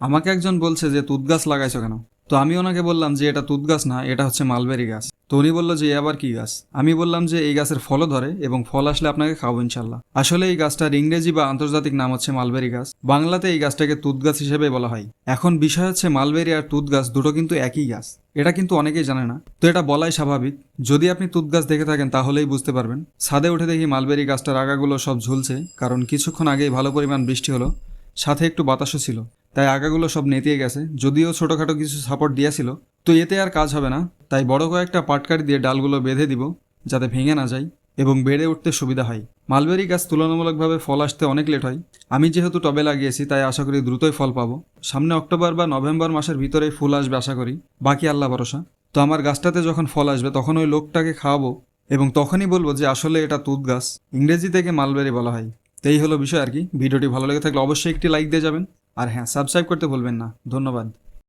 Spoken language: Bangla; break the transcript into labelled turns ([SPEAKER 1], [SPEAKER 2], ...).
[SPEAKER 1] আমাকে একজন বলছে যে, তুত গাছ লাগাইছো কেন? তো আমি ওনাকে বললাম যে, এটা তুত গাছ না, এটা হচ্ছে মালবেরি গাছ। তো উনি বলল যে আবার কি গাছ? আমি বললাম যে, এই গাছের ফলও ধরে এবং ফল আসলে আপনাকে খাব ইনশাল্লাহ আসলে এই গাছটার ইংরেজি বা আন্তর্জাতিক নাম হচ্ছে মালবেরি গাছ। বাংলাতে এই গাছটাকে তুত গাছ হিসেবে বলা হয়। এখন বিষয় হচ্ছে, মালবেরি আর তুত গাছ দুটো কিন্তু একই গাছ। এটা কিন্তু অনেকেই জানে না। তো এটা বলাই স্বাভাবিক। যদি আপনি তুত গাছ দেখে থাকেন, তাহলেই বুঝতে পারবেন। ছাদে উঠে দেখি মালবেরি গাছটার আগাগুলো সব ঝুলছে, কারণ কিছুক্ষণ আগেই ভালো পরিমাণ বৃষ্টি হলো। সাথে একটু বাতাসও ছিল। তাই আগাগুলো সব নেতিয়ে গেছে। যদিও ছোটোখাটো কিছু সাপোর্ট দিয়েছিল, তো এতে আর কাজ হবে না। তাই বড় কয়েকটা পাটকারি দিয়ে ডালগুলো বেঁধে দিব, যাতে ভেঙে না যায় এবং বেড়ে উঠতে সুবিধা হয়। মালবেরি গাছ তুলনামূলকভাবে ফল আসতে অনেক লেট হয়। আমি যেহেতু টবে লাগিয়েছি, তাই আশা করি দ্রুতই ফল পাবো। সামনে অক্টোবর বা নভেম্বর মাসের ভিতরেই ফুল আসবে আশা করি। বাকি আল্লাহ ভরসা। তো আমার গাছটাতে যখন ফল আসবে, তখন ওই লোকটাকে খাওয়াবো এবং তখনই বলব যে আসলে এটা তুত গাছ। ইংরেজি থেকে মালবেরি বলা হয়। তো এই হলো বিষয় আর কি। ভিডিওটি ভালো লেগে থাকলে অবশ্যই একটি লাইক দিয়ে যাবেন। আর হ্যাঁ সাবস্ক্রাইব করতে ভুলবেন না। ধন্যবাদ।